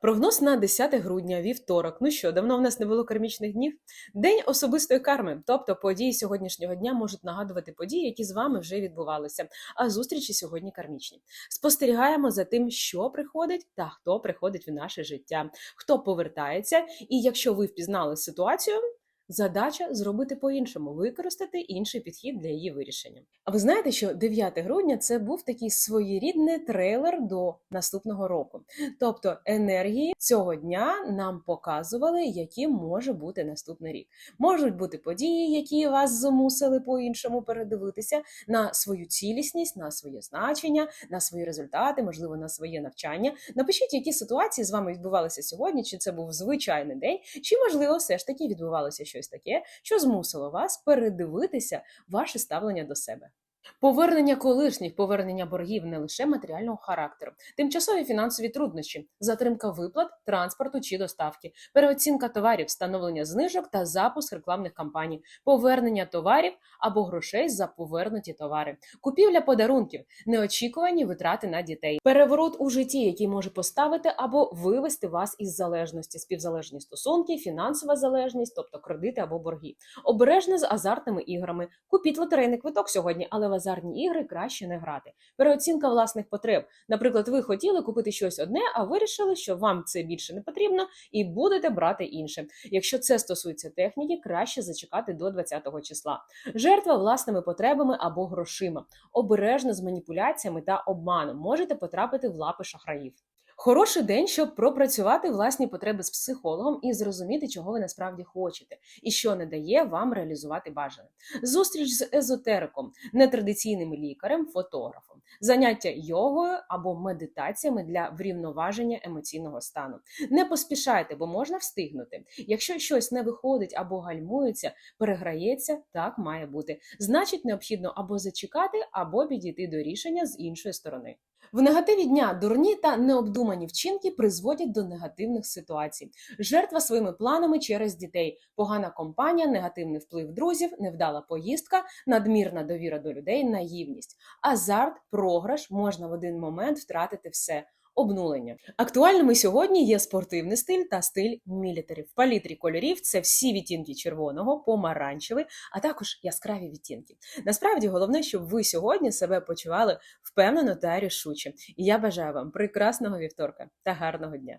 Прогноз на 10 грудня, вівторок. Ну що, давно в нас не було кармічних днів? День особистої карми, тобто події сьогоднішнього дня можуть нагадувати події, які з вами вже відбувалися. А зустрічі сьогодні кармічні. Спостерігаємо за тим, що приходить та хто приходить в наше життя, хто повертається, і якщо ви впізнали ситуацію. Задача зробити по-іншому, використати інший підхід для її вирішення. А ви знаєте, що 9 грудня це був такий своєрідний трейлер до наступного року. Тобто енергії цього дня нам показували, яким може бути наступний рік. Можуть бути події, які вас змусили по-іншому передивитися на свою цілісність, на своє значення, на свої результати, можливо, на своє навчання. Напишіть, які ситуації з вами відбувалися сьогодні, чи це був звичайний день, чи можливо все ж таки відбувалося щось таке, що змусило вас передивитися ваше ставлення до себе. Повернення колишніх, повернення боргів не лише матеріального характеру, тимчасові фінансові труднощі, затримка виплат, транспорту чи доставки, переоцінка товарів, встановлення знижок та запуск рекламних кампаній, повернення товарів або грошей за повернуті товари, купівля подарунків, неочікувані витрати на дітей, переворот у житті, який може поставити або вивести вас із залежності, співзалежні стосунки, фінансова залежність, тобто кредити або борги, обережно з азартними іграми. Купіть лотерейний квиток сьогодні, але в азартні ігри краще не грати. Переоцінка власних потреб. Наприклад, ви хотіли купити щось одне, а вирішили, що вам це більше не потрібно, і будете брати інше. Якщо це стосується техніки, краще зачекати до 20-го числа. Жертва власними потребами або грошима. Обережно з маніпуляціями та обманом можете потрапити в лапи шахраїв. Хороший день, щоб пропрацювати власні потреби з психологом і зрозуміти, чого ви насправді хочете, і що не дає вам реалізувати бажане. Зустріч з езотериком, нетрадиційним лікарем, фотографом, заняття йогою або медитаціями для врівноваження емоційного стану. Не поспішайте, бо можна встигнути. Якщо щось не виходить або гальмується, переграється, так має бути. Значить, необхідно або зачекати, або підійти до рішення з іншої сторони. В негативі дня дурні та необдумані вчинки призводять до негативних ситуацій. Жертва своїми планами через дітей, погана компанія, негативний вплив друзів, невдала поїздка, надмірна довіра до людей, наївність, азарт, програш можна в один момент втратити все. Обнулення актуальними сьогодні є спортивний стиль та стиль мілітарів. В палітрі кольорів це всі відтінки червоного, помаранчевий, а також яскраві відтінки. Насправді головне, щоб ви сьогодні себе почували впевнено та рішуче. І я бажаю вам прекрасного вівторка та гарного дня.